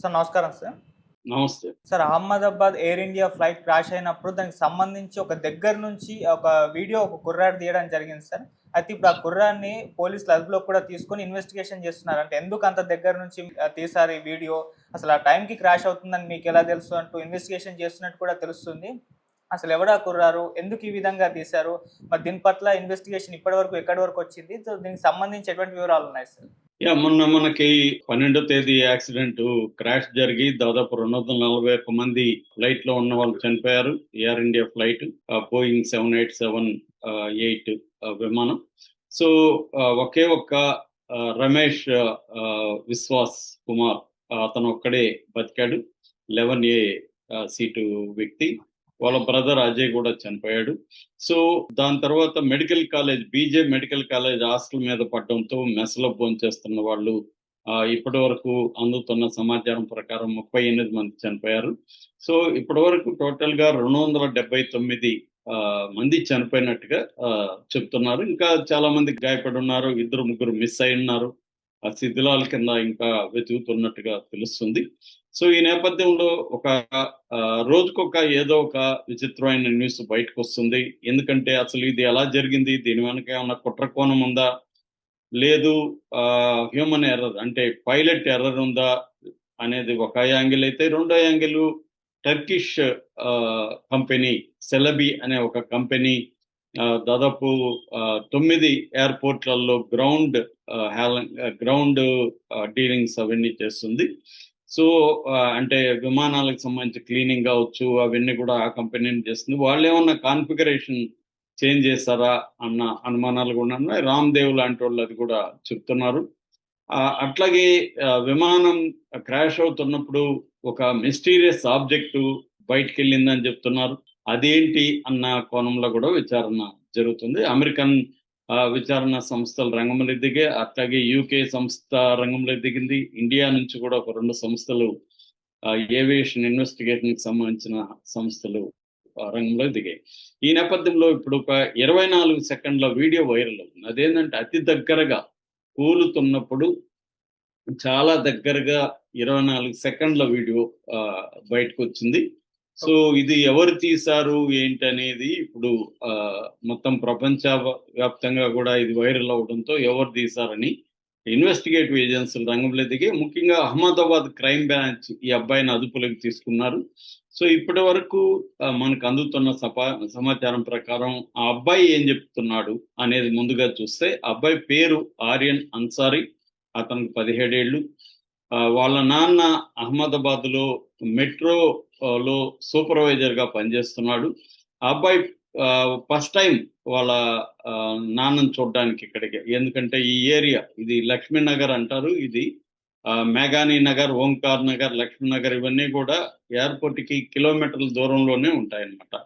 Sir నమస్కారం sir. నమస్తే. Sir Ahmedabad air India flight crash అయినప్పుడు దానికి సంబంధించి ఒక దగ్గర నుంచి ఒక వీడియో ఒక కుర్రాడు తీయడం జరిగింది సార్. అయితే ఇప్పుడు ఆ కుర్రాన్ని పోలీసులు అదుపులో కూడా తీసుకొని ఇన్వెస్టిగేషన్ చేస్తున్నారు. అంటే ఎందుకు అంత దగ్గర నుంచి ఆ, తీశారు ఈ వీడియో? అసలు ఆ టైంకి క్రాష్ అవుతుందని మీకు ఎలా తెలుసు అంటూ ఇన్వెస్టిగేషన్ చేస్తున్నట్టు కూడా తెలుస్తుంది. అసలు ఎవడా కుర్రారు? ఎందుకు ఈ విధంగా తీశారు? మరి దీని పట్ల ఇన్వెస్టిగేషన్ ఇప్పటి వరకు ఎక్కడి వరకు వచ్చింది? సో దీనికి సంబంధించి ఎటువంటి వివరాలు ఉన్నాయి సార్? యా మొన్న మనకి పన్నెండో తేదీ యాక్సిడెంట్ క్రాష్ జరిగి దాదాపు రెండు వందల నలభై ఒక్క మంది ఫ్లైట్లో ఉన్న వాళ్ళు చనిపోయారు. Air India flight Boeing seven eight seven eight విమానం. సో ఒకే ఒక్క రమేష్ ఆ, విశ్వాస్ కుమార్ అతను ఒక్కడే బతికాడు. లెవెన్ ఏ సీటు వ్యక్తి. వాళ్ళ బ్రదర్ అజయ్ కూడా చనిపోయాడు. సో దాని తర్వాత medical college BJ medical college hostel మీద పడడంతో మెస్లో చేస్తున్న వాళ్ళు ఇప్పటి వరకు అందుతున్న సమాచారం ప్రకారం ముప్పై ఎనిమిది మంది చనిపోయారు. సో ఇప్పటి వరకు టోటల్గా రెండు వందల డెబ్బై తొమ్మిది ఆ, మంది చనిపోయినట్టుగా ఆ, చెప్తున్నారు. ఇంకా చాలా మంది గాయపడి ఉన్నారు. ఇద్దరు ముగ్గురు మిస్ అయి ఉన్నారు. ఆ శిథిలాల కింద ఇంకా వెతుకుతున్నట్టుగా తెలుస్తుంది. సో ఈ నేపథ్యంలో ఒక రోజుకొక ఏదో ఒక విచిత్రమైన న్యూస్ బయటకు వస్తుంది ఎందుకంటే అసలు ఇది ఎలా జరిగింది? దీని వెనక ఏమన్నా కుట్ర కోణం ఉందా? లేదు హ్యూమన్ ఎర్రర్ అంటే పైలట్ ఎర్రర్ ఉందా? అనేది ఒక యాంగిల్ అయితే రెండో యాంగిల్ టర్కిష్ కంపెనీ సెలబీ అనే ఒక కంపెనీ దాదాపు తొమ్మిది ఎయిర్పోర్ట్లలో గ్రౌండ్ గ్రౌండ్ డీలింగ్స్ అవన్నీ చేస్తుంది. సో అంటే విమానాలకు సంబంధించి క్లీనింగ్ కావచ్చు అవన్నీ కూడా ఆ కంపెనీని చేస్తుంది. వాళ్ళు ఏమన్నా కాన్ఫిగరేషన్ చేంజ్ చేస్తారా అన్న అనుమానాలు కూడా ఉన్నాయి. రామ్ దేవ్ లాంటి వాళ్ళు అది కూడా చెప్తున్నారు. ఆ, అట్లాగే విమానం క్రాష్ అవుతున్నప్పుడు ఒక మిస్టీరియస్ ఆబ్జెక్ట్ బయటకు వెళ్ళిందని చెప్తున్నారు. అదేంటి అన్న కోణంలో కూడా విచారణ జరుగుతుంది. అమెరికన్ విచారణ సంస్థలు రంగంలో దిగే అట్లాగే యూకే సంస్థ రంగంలో దిగింది. ఇండియా నుంచి కూడా ఒక రెండు సంస్థలు ఏవియేషన్ ఇన్వెస్టిగేషన్కి సంబంధించిన సంస్థలు రంగంలో దిగాయి. ఈ నేపథ్యంలో ఇప్పుడు ఒక ఇరవై నాలుగు సెకండ్ల వీడియో వైరల్ అవుతుంది. అదేంటంటే అతి దగ్గరగా కూలుతున్నప్పుడు చాలా దగ్గరగా ఇరవై నాలుగు సెకండ్ల వీడియో బయటకు వచ్చింది. సో ఇది ఎవరు తీశారు ఏంటి అనేది ఇప్పుడు ఆ, మొత్తం ప్రపంచ వ్యాప్తంగా కూడా ఇది వైరల్ అవడంతో ఎవరు తీశారని ఇన్వెస్టిగేటివ్ ఏజెన్సీలు రంగంలో దిగి ముఖ్యంగా అహ్మదాబాద్ క్రైమ్ బ్రాంచ్ ఈ అబ్బాయిని అదుపులోకి తీసుకున్నారు. సో ఇప్పటి వరకు మనకు అందుతున్న సపా సమాచారం ప్రకారం ఆ అబ్బాయి ఏం చెప్తున్నాడు అనేది ముందుగా చూస్తే ఆ అబ్బాయి పేరు ఆర్యన్ అన్సారీ అతనికి పదిహేడేళ్ళు. ఆ, వాళ్ళ నాన్న అహ్మదాబాద్ మెట్రోలో మెట్రో లో సూపర్వైజర్గా పనిచేస్తున్నాడు. ఆ అబ్బాయి ఫస్ట్ టైం వాళ్ళ ఆ, చూడడానికి ఇక్కడికి. ఎందుకంటే ఈ ఏరియా ఇది లక్ష్మీనగర్ అంటారు. ఇది ఆ, మేఘాని నగర్ ఓంకార్ నగర్ లక్ష్మీనగర్ ఇవన్నీ కూడా ఎయిర్పోర్ట్కి కిలోమీటర్ల దూరంలోనే ఉంటాయన్నమాట.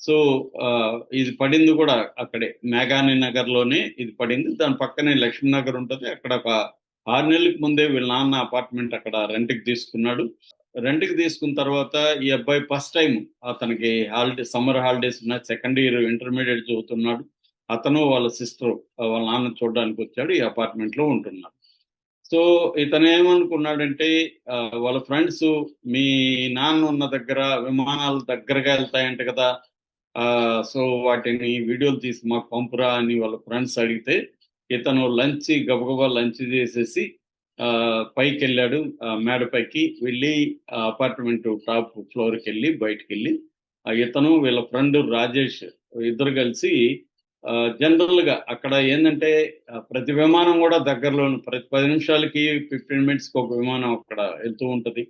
సో ఆ, ఇది పడింది కూడా అక్కడే. మేఘాని నగర్లోనే ఇది పడింది. దాని పక్కనే లక్ష్మీనగర్ ఉంటుంది. అక్కడ ఒక ఆరు నెలలకు ముందే వీళ్ళ నాన్న అపార్ట్మెంట్ అక్కడ రెంట్కి తీసుకున్నాడు. రెంట్కి తీసుకున్న తర్వాత ఈ అబ్బాయి ఫస్ట్ టైం అతనికి హాలిడే సమ్మర్ హాలిడేస్ ఉన్నాయి. సెకండ్ ఇయర్ ఇంటర్మీడియట్ చదువుతున్నాడు. అతను వాళ్ళ సిస్టర్ వాళ్ళ నాన్న చూడడానికి వచ్చాడు. ఈ అపార్ట్మెంట్లో ఉంటున్నాడు. సో ఇతను ఏమనుకున్నాడంటే వాళ్ళ ఫ్రెండ్స్ మీ నాన్న ఉన్న దగ్గర విమానాలు దగ్గరగా వెళ్తాయంట కదా. ఆ, సో వాటిని వీడియోలు తీసి మాకు పంపురా అని వాళ్ళ ఫ్రెండ్స్ అడిగితే ఇతను లంచ్ గబగబా లంచ్ చేసేసి పైకి వెళ్ళాడు మేడ పైకి వెళ్ళి అపార్ట్మెంట్ టాప్ ఫ్లోర్కి వెళ్ళి బయటకు వెళ్ళి ఆ, ఇతను వీళ్ళ ఫ్రెండ్ రాజేష్ ఇద్దరు కలిసి జనరల్గా అక్కడ ఏంటంటే ప్రతి విమానం కూడా దగ్గరలో ప్రతి పది నిమిషాలకి ఫిఫ్టీన్ మినిట్స్కి ఒక విమానం అక్కడ వెళ్తూ ఉంటది.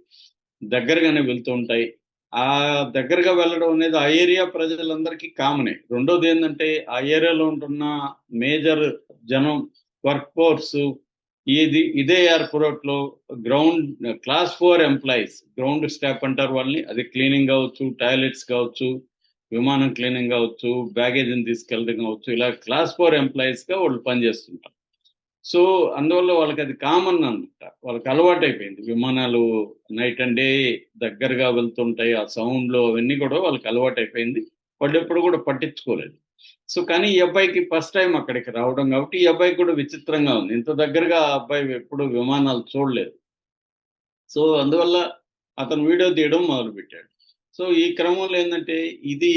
దగ్గరగానే వెళ్తూ ఉంటాయి. ఆ దగ్గరగా వెళ్ళడం అనేది ఆ ఏరియా ప్రజలందరికీ కామనే. రెండోది ఏంటంటే ఆ ఏరియాలో ఉంటున్న మేజర్ జనం వర్క్ ఫోర్స్ ఇది ఇదే ఎయిర్పోర్ట్లో ground class four employees ground staff అంటారు వాళ్ళని. అది క్లీనింగ్ కావచ్చు టాయిలెట్స్ కావచ్చు విమానం క్లీనింగ్ కావచ్చు బ్యాగేజీని తీసుకెళ్ళడం కావచ్చు. ఇలా క్లాస్ ఫోర్ ఎంప్లాయీస్గా వాళ్ళు పనిచేస్తుంటారు. సో అందువల్ల వాళ్ళకి అది కామన్ అనమాట వాళ్ళకి అలవాటు అయిపోయింది. విమానాలు నైట్ అండ్ డే దగ్గరగా వెళ్తుంటాయి. ఆ సౌండ్లో అవన్నీ కూడా వాళ్ళకి అలవాటు అయిపోయింది. వాళ్ళు ఎప్పుడు కూడా పట్టించుకోలేదు. సో కానీ ఈ అబ్బాయికి ఫస్ట్ టైం అక్కడికి రావడం కాబట్టి ఈ అబ్బాయికి కూడా విచిత్రంగా ఉంది. ఇంత దగ్గరగా ఆ అబ్బాయి ఎప్పుడు విమానాలు చూడలేదు. సో అందువల్ల అతను వీడియో తీయడం మొదలుపెట్టాడు. సో ఈ క్రమంలో ఏంటంటే ఇది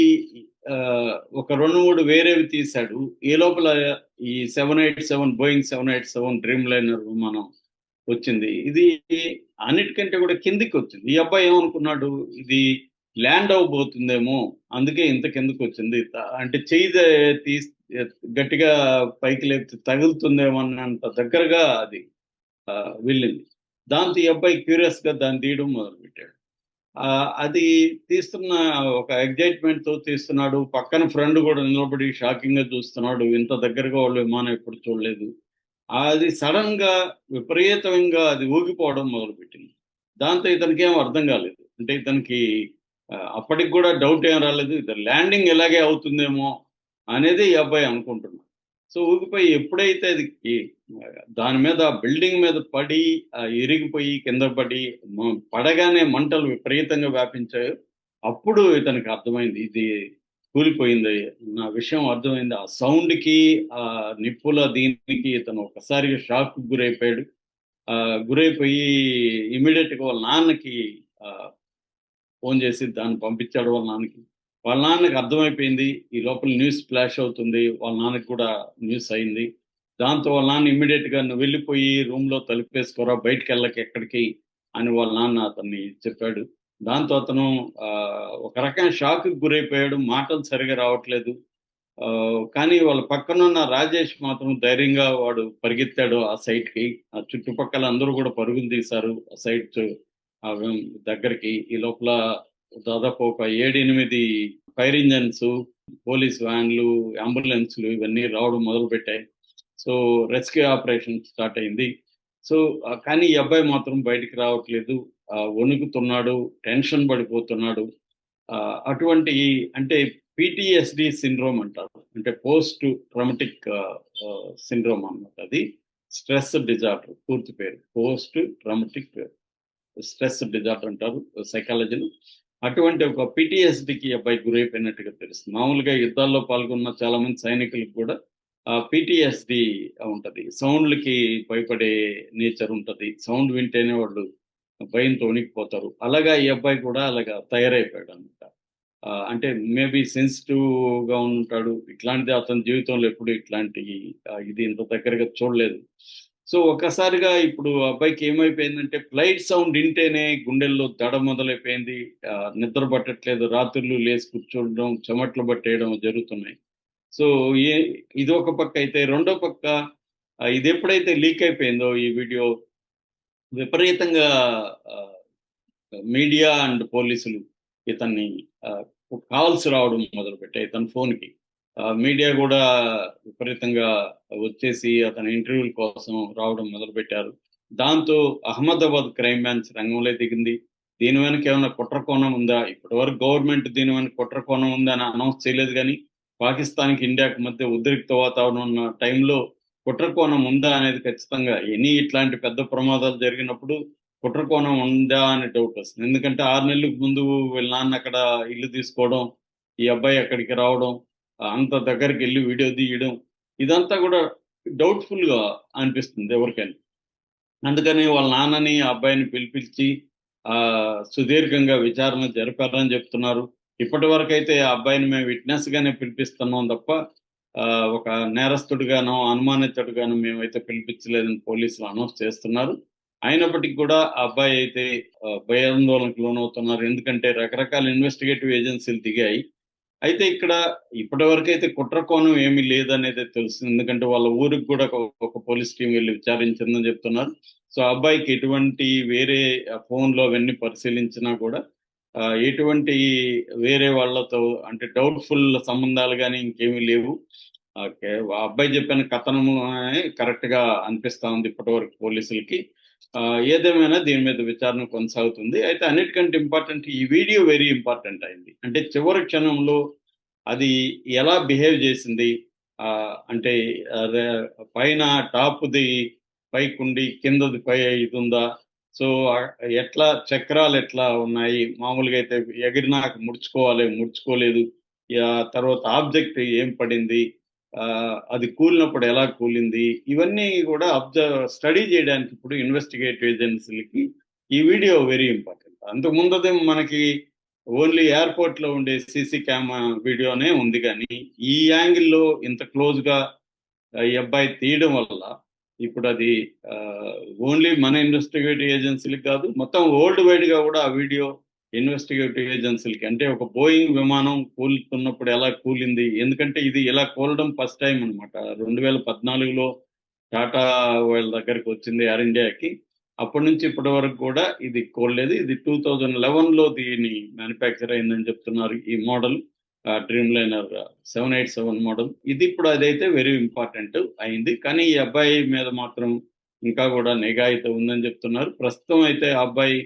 ఒక రెండు మూడు వేరేవి తీశాడు. ఈ లోపల ఈ seven eight seven Boeing seven eight seven Dreamliner విమానం వచ్చింది. ఇది అన్నిటికంటే కూడా కిందికి వచ్చింది. ఈ అబ్బాయి ఏమనుకున్నాడు? ఇది ల్యాండ్ అవ్వబోతుందేమో అందుకే ఇంత కిందకు వచ్చింది. అంటే చెయ్యి తీ తీసి గట్టిగా పైకి లేపితే తగులుతుందేమో అన్నంత దగ్గరగా అది వెళ్ళింది. దాంతో ఈ అబ్బాయి క్యూరియస్గా దాన్ని తీయడం మొదలుపెట్టాడు. అది తీస్తున్న ఒక ఎగ్జైట్మెంట్తో తీస్తున్నాడు. పక్కన ఫ్రెండ్ కూడా నిలబడి షాకింగ్గా చూస్తున్నాడు. ఇంత దగ్గరగా వాళ్ళు విమానం ఎప్పుడు చూడలేదు. అది సడన్గా విపరీతంగా అది ఊగిపోవడం మొదలుపెట్టింది. దాంతో ఇతనికి ఏం అర్థం కాలేదు. అంటే ఇతనికి అప్పటికి కూడా డౌట్ ఏం రాలేదు. ఇది ల్యాండింగ్ ఎలాగే అవుతుందేమో అనేది ఈ అబ్బాయి అనుకుంటున్నాడు. సో ఊగిపోయి ఎప్పుడైతే అది దాని మీద బిల్డింగ్ మీద పడి ఇరిగిపోయి కింద పడి పడగానే మంటలు విపరీతంగా వ్యాపించాయో అప్పుడు ఇతనికి అర్థమైంది ఇది కూలిపోయింది. నా విషయం అర్థమైంది. ఆ సౌండ్కి ఆ నిప్పుల దీనికి ఇతను ఒకసారిగా షాక్ గురైపోయాడు. ఆ గురైపోయి ఇమీడియట్గా వాళ్ళ నాన్నకి ఫోన్ చేసి దాన్ని పంపించాడు వాళ్ళ నాన్నకి. వాళ్ళ నాన్నకి అర్థమైపోయింది ఈ లోపల న్యూస్ ఫ్లాష్ అవుతుంది వాళ్ళ నాన్నకి కూడా న్యూస్ అయింది. దాంతో వాళ్ళ నాన్న ఇమ్మీడియట్గా నువ్వు వెళ్ళిపోయి రూమ్లో తలుపేసుకోరా బయటికి వెళ్ళక ఎక్కడికి అని వాళ్ళ నాన్న అతన్ని చెప్పాడు. దాంతో అతను ఆ, ఒక రకమైన షాక్కి గురైపోయాడు మాటలు సరిగా రావట్లేదు. ఆ, కానీ వాళ్ళ పక్కన ఉన్న రాజేష్ మాత్రం ధైర్యంగా వాడు పరిగెత్తాడు ఆ సైట్కి ఆ చుట్టుపక్కల అందరూ కూడా పరుగులు తీశారు ఆ సైట్ దగ్గరికి. ఈ లోపల దాదాపు ఒక ఏడు ఎనిమిది ఫైర్ ఇంజన్స్ పోలీస్ వ్యాన్లు అంబులెన్స్లు ఇవన్నీ రావడం మొదలు పెట్టాయి సో రెస్క్యూ ఆపరేషన్ స్టార్ట్ అయింది. సో కానీ ఈ అబ్బాయి మాత్రం బయటికి రావట్లేదు. వణుకుతున్నాడు టెన్షన్ పడిపోతున్నాడు. అటువంటి అంటే పిటిఎస్డి సిండ్రోమ్ అంటారు. అంటే పోస్ట్ ట్రమటిక్ సిండ్రోమ్ అన్నమాట అది. స్ట్రెస్ డిజార్డర్ పూర్తి పేరు. పోస్ట్ ట్రమటిక్ స్ట్రెస్ డిజార్డర్ అంటారు సైకాలజీలో. అటువంటి ఒక పిటిఎస్డికి అబ్బాయి గురైపోయినట్టుగా తెలుస్తుంది. మామూలుగా యుద్ధాల్లో పాల్గొన్న చాలా మంది సైనికులకు కూడా పిటిఎస్డి ఉంటది. సౌండ్లకి భయపడే నేచర్ ఉంటది. సౌండ్ వింటేనే వాళ్ళు భయంతో వణికిపోతారు. అలాగా ఈ అబ్బాయి కూడా అలాగా తయారైపోయాడు అనమాట అంటే మేబీ సెన్సిటివ్గా ఉంటాడు. ఇట్లాంటిది అతని జీవితంలో ఎప్పుడు ఇట్లాంటి ఇది ఇంత దగ్గరగా చూడలేదు. సో ఒక్కసారిగా ఇప్పుడు అబ్బాయికి ఏమైపోయిందంటే ఫ్లైట్ సౌండ్ వింటేనే గుండెల్లో దడ మొదలైపోయింది. నిద్ర పట్టట్లేదు రాత్రులు లేచి కూర్చోవడం చెమట్లు పట్టేయడం జరుగుతున్నాయి. సో ఏ ఇది ఒక పక్క అయితే రెండో పక్క ఇది ఎప్పుడైతే లీక్ అయిపోయిందో ఈ వీడియో విపరీతంగా మీడియా అండ్ పోలీసులు ఇతన్ని కాల్స్ రావడం మొదలుపెట్టాయి ఇతని ఫోన్కి. మీడియా కూడా విపరీతంగా వచ్చేసి అతని ఇంటర్వ్యూల కోసం రావడం మొదలుపెట్టారు. దాంతో అహ్మదాబాద్ క్రైమ్ బ్రాంచ్ రంగంలో దిగింది దీని వెనక ఏమైనా కుట్ర కోణం ఉందా? ఇప్పటి వరకు గవర్నమెంట్ దీని వెనక కుట్ర కోణం ఉందా అని అనౌన్స్ చేయలేదు కానీ పాకిస్తాన్కి ఇండియాకి మధ్య ఉద్రిక్త వాతావరణం ఉన్న టైంలో కుట్ర కోణం ఉందా అనేది ఖచ్చితంగా ఎనీ ఇట్లాంటి పెద్ద ప్రమాదాలు జరిగినప్పుడు కుట్ర కోణం ఉందా అనే డౌట్ వస్తుంది. ఎందుకంటే ఆరు నెలలకు ముందు వీళ్ళ నాన్న అక్కడ ఇల్లు తీసుకోవడం ఈ అబ్బాయి అక్కడికి రావడం అంత దగ్గరికి వెళ్ళి వీడియో తీయడం ఇదంతా కూడా డౌట్ఫుల్గా అనిపిస్తుంది ఎవరికైనా. అందుకని వాళ్ళ నాన్నని ఆ అబ్బాయిని పిలిపించి ఆ సుదీర్ఘంగా విచారణ జరిపారని చెప్తున్నారు. ఇప్పటి వరకు అయితే ఆ అబ్బాయిని మేము విట్నెస్గానే పిలిపిస్తున్నాం తప్ప ఆ, ఒక నేరస్తుడిగానో అనుమానితుడిగానో మేమైతే పిలిపించలేదని పోలీసులు అనౌన్స్ చేస్తున్నారు. అయినప్పటికీ కూడా ఆ అబ్బాయి అయితే భయాందోళనకు లోనవుతున్నారు. ఎందుకంటే రకరకాల ఇన్వెస్టిగేటివ్ ఏజెన్సీలు దిగాయి. అయితే ఇక్కడ ఇప్పటి వరకు అయితే కుట్ర కోణం ఏమీ లేదనేది తెలుస్తుంది ఎందుకంటే వాళ్ళ ఊరికి కూడా ఒక- పోలీస్ టీం వెళ్ళి విచారించిందని చెప్తున్నారు. సో ఆ అబ్బాయికి ఎటువంటి వేరే ఫోన్లో అవన్నీ పరిశీలించినా కూడా ఎటువంటి వేరే వాళ్ళతో అంటే డౌట్ఫుల్ సంబంధాలు కానీ ఇంకేమీ లేవు. ఓకే ఆ అబ్బాయి చెప్పిన కథనము కరెక్ట్గా అనిపిస్తా ఉంది ఇప్పటివరకు పోలీసులకి. ఏదేమైనా దీని మీద విచారణ కొనసాగుతుంది. అయితే అన్నిటికంటే ఇంపార్టెంట్ ఈ వీడియో వెరీ ఇంపార్టెంట్ అయింది. అంటే చివరి క్షణంలో అది ఎలా బిహేవ్ చేసింది? అంటే ఆ, పైన టాప్ది పైకుండి కిందది పై ఇది ఉందా సో ఎట్లా చక్రాలు ఎట్లా ఉన్నాయి? మామూలుగా అయితే ఎగిరినాక ముడుచుకోవాలి ముడుచుకోలేదు. తర్వాత ఆబ్జెక్ట్ ఏం పడింది? అది కూలినప్పుడు ఎలా కూలింది? ఇవన్నీ కూడా అబ్జర్వ్ స్టడీ చేయడానికి ఇప్పుడు ఇన్వెస్టిగేటివ్ ఏజెన్సీలకి ఈ వీడియో వెరీ ఇంపార్టెంట్ అంతకు ముందదే మనకి ఓన్లీ ఎయిర్పోర్ట్లో ఉండే సీసీ క్యామ్ వీడియోనే ఉంది కానీ ఈ యాంగిల్లో ఇంత క్లోజ్గా ఈ అబ్బాయి తీయడం వల్ల ఇప్పుడు అది ఓన్లీ మన ఇన్వెస్టిగేటివ్ ఏజెన్సీలకు కాదు మొత్తం వరల్డ్ వైడ్గా కూడా ఆ వీడియో ఇన్వెస్టిగేటివ్ ఏజెన్సీలకి అంటే ఒక బోయింగ్ విమానం కూలుతున్నప్పుడు ఎలా కూలింది? ఎందుకంటే ఇది ఇలా కూలడం ఫస్ట్ టైం అనమాట రెండు వేల పద్నాలుగులో టాటా వాళ్ళ దగ్గరికి వచ్చింది ఎయిర్ ఇండియాకి అప్పటి నుంచి ఇప్పటి వరకు కూడా ఇది కోల్లేదు. ఇది టూ థౌజండ్ లెవెన్లో దీని మ్యానుఫ్యాక్చర్ అయిందని చెప్తున్నారు ఈ model Dreamliner seven eight seven model ఇది ఇప్పుడు అదైతే వెరీ ఇంపార్టెంట్ అయింది. కానీ ఈ అబ్బాయి మీద మాత్రం ఇంకా కూడా నిఘా అయితే ఉందని చెప్తున్నారు. ప్రస్తుతం అయితే ఆ అబ్బాయి